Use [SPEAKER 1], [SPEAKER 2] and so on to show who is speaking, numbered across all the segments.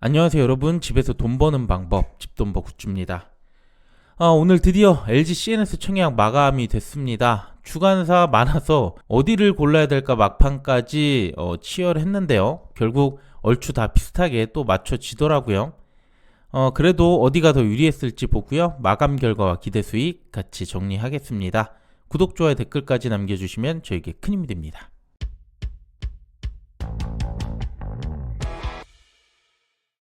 [SPEAKER 1] 안녕하세요 여러분. 집에서 돈 버는 방법 집돈버 굿즈입니다. 아, 오늘 드디어 LG CNS 청약 마감이 됐습니다. 주간사 많아서 어디를 골라야 될까 막판까지 어, 치열했는데요. 결국 얼추 다 비슷하게 또 맞춰지더라고요. 어, 그래도 어디가 더 유리했을지 보고요. 마감 결과와 기대 수익 같이 정리하겠습니다. 구독, 좋아요, 댓글까지 남겨주시면 저에게 큰 힘이 됩니다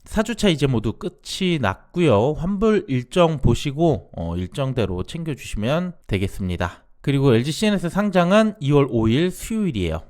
[SPEAKER 1] 사주차 이제 모두 끝이 났고요. 환불 일정 보시고 어, 일정대로 챙겨주시면 되겠습니다. 그리고 LG CNS 상장은 2월 5일 수요일이에요.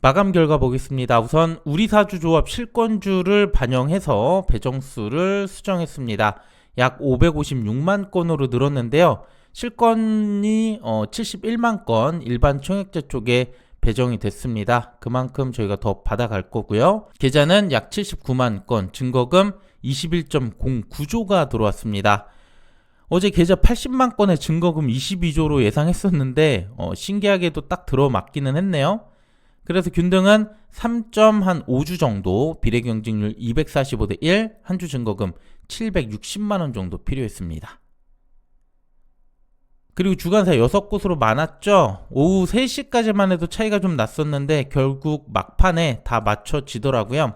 [SPEAKER 1] 마감 결과 보겠습니다. 우선 우리 사주 조합 실권주를 반영해서 배정수를 수정했습니다. 약 556만 건으로 늘었는데요. 실권이 어, 71만 건, 일반 총액자 쪽에 배정이 됐습니다. 그만큼 저희가 더 받아갈 거고요. 계좌는 약 79만 건, 증거금 21.09조가 들어왔습니다. 어제 계좌 80만 건에 증거금 22조로 예상했었는데 어, 신기하게도 딱 들어맞기는 했네요. 그래서 균등은 3.5주 정도, 비례경쟁률 245대 1, 한 주 증거금 760만 원 정도 필요했습니다. 그리고 주간사 6곳으로 많았죠. 오후 3시까지만 해도 차이가 좀 났었는데 결국 막판에 다 맞춰지더라고요.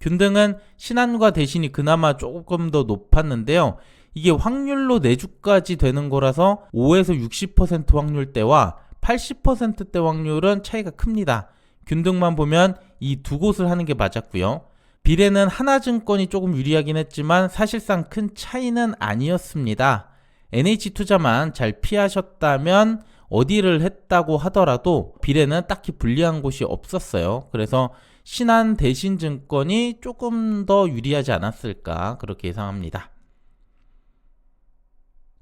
[SPEAKER 1] 균등은 신한과 대신이 그나마 조금 더 높았는데요. 이게 확률로 4주까지 되는 거라서 5에서 60% 확률대와 80%대 확률은 차이가 큽니다. 균등만 보면 이 두 곳을 하는 게 맞았고요. 비례는 하나증권이 조금 유리하긴 했지만 사실상 큰 차이는 아니었습니다. NH투자만 잘 피하셨다면 어디를 했다고 하더라도 비례는 딱히 불리한 곳이 없었어요. 그래서 신한 대신 증권이 조금 더 유리하지 않았을까 그렇게 예상합니다.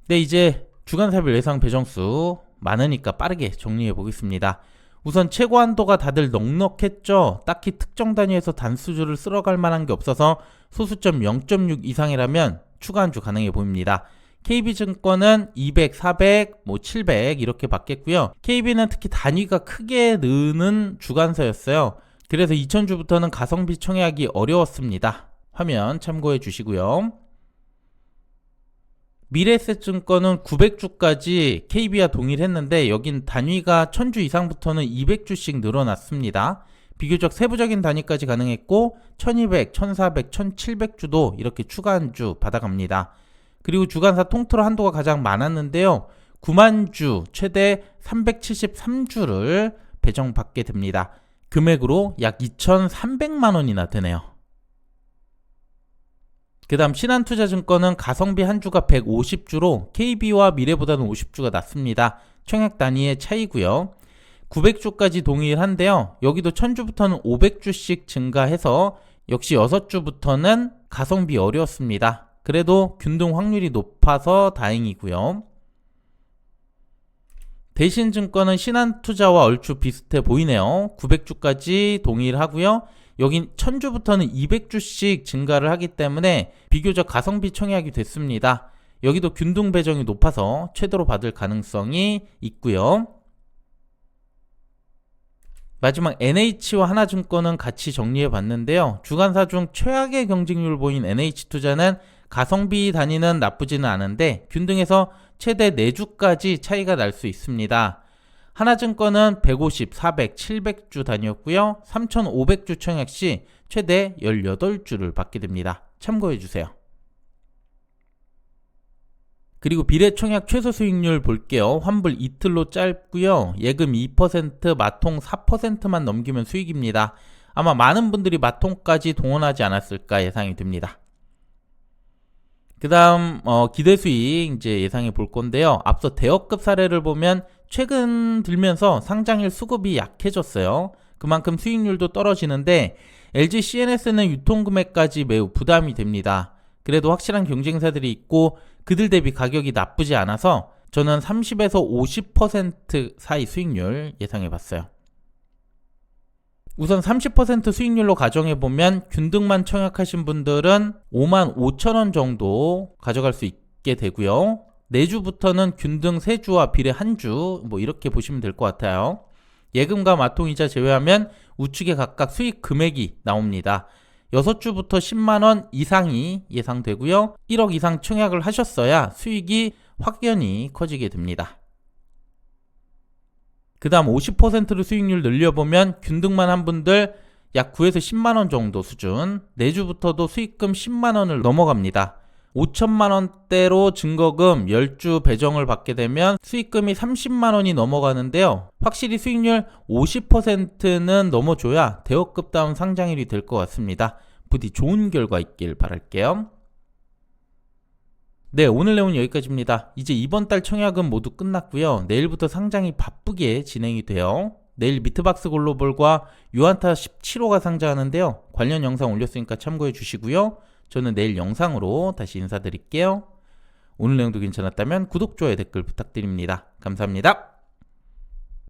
[SPEAKER 1] 네, 이제 주간사별 예상 배정수 많으니까 빠르게 정리해 보겠습니다. 우선 최고 한도가 다들 넉넉했죠. 딱히 특정 단위에서 단수주를 쓸어갈 만한 게 없어서 소수점 0.6 이상이라면 추가 한주 가능해 보입니다. KB증권은 200, 400, 뭐 700 이렇게 받겠고요. KB는 특히 단위가 크게 느는 주간서였어요. 그래서 2000주부터는 가성비 청약이 어려웠습니다. 화면 참고해 주시고요. 미래에셋증권은 900주까지 KB와 동일했는데 여긴 단위가 1000주 이상부터는 200주씩 늘어났습니다. 비교적 세부적인 단위까지 가능했고 1200, 1400, 1700주도 이렇게 추가 한 주 받아갑니다. 그리고 주간사 통틀어 한도가 가장 많았는데요. 9만 주 최대 373주를 배정받게 됩니다. 금액으로 약 2,300만 원이나 되네요. 그 다음 신한투자증권은 가성비 한 주가 150주로 KB와 미래보다는 50주가 낮습니다. 청약 단위의 차이고요. 900주까지 동일한데요. 여기도 1000주부터는 500주씩 증가해서 역시 6주부터는 가성비 어려웠습니다. 그래도 균등 확률이 높아서 다행이고요. 대신 증권은 신한투자와 얼추 비슷해 보이네요. 900주까지 동일하고요. 여긴 1000주부터는 200주씩 증가를 하기 때문에 비교적 가성비 청약이 됐습니다. 여기도 균등 배정이 높아서 최대로 받을 가능성이 있고요. 마지막 NH와 하나증권은 같이 정리해 봤는데요. 주간사 중 최악의 경쟁률을 보인 NH투자는 가성비 단위는 나쁘지는 않은데 균등에서 최대 4주까지 차이가 날 수 있습니다. 하나증권은 150, 400, 700주 단위였고요. 3500주 청약 시 최대 18주를 받게 됩니다. 참고해 주세요. 그리고 비례 청약 최소 수익률 볼게요. 환불 이틀로 짧고요. 예금 2%, 마통 4%만 넘기면 수익입니다. 아마 많은 분들이 마통까지 동원하지 않았을까 예상이 됩니다. 그 다음 어, 기대 수익 이제 예상해 볼 건데요. 앞서 대여급 사례를 보면 최근 들면서 상장일 수급이 약해졌어요. 그만큼 수익률도 떨어지는데 LG CNS는 유통 금액까지 매우 부담이 됩니다. 그래도 확실한 경쟁사들이 있고 그들 대비 가격이 나쁘지 않아서 저는 30에서 50% 사이 수익률 예상해 봤어요. 우선 30% 수익률로 가정해 보면 균등만 청약하신 분들은 5만 5천 원 정도 가져갈 수 있게 되고요. 4주부터는 균등 3주와 비례 1주 뭐 이렇게 보시면 될 것 같아요. 예금과 마통이자 제외하면 우측에 각각 수익 금액이 나옵니다. 6주부터 10만원 이상이 예상되고요. 1억 이상 청약을 하셨어야 수익이 확연히 커지게 됩니다. 그 다음 50%로 수익률 늘려보면 균등만 한 분들 약 9에서 10만원 정도 수준, 내주부터도 수익금 10만원을 넘어갑니다. 5천만원대로 증거금 10주 배정을 받게 되면 수익금이 30만원이 넘어가는데요. 확실히 수익률 50%는 넘어줘야 대여급다운 상장일이 될 것 같습니다. 부디 좋은 결과 있길 바랄게요. 네, 오늘 내용은 여기까지입니다. 이제 이번 달 청약은 모두 끝났고요. 내일부터 상장이 바쁘게 진행이 돼요. 내일 미트박스 글로벌과 유한타 17호가 상장하는데요. 관련 영상 올렸으니까 참고해 주시고요. 저는 내일 영상으로 다시 인사드릴게요. 오늘 내용도 괜찮았다면 구독, 좋아요, 댓글 부탁드립니다. 감사합니다.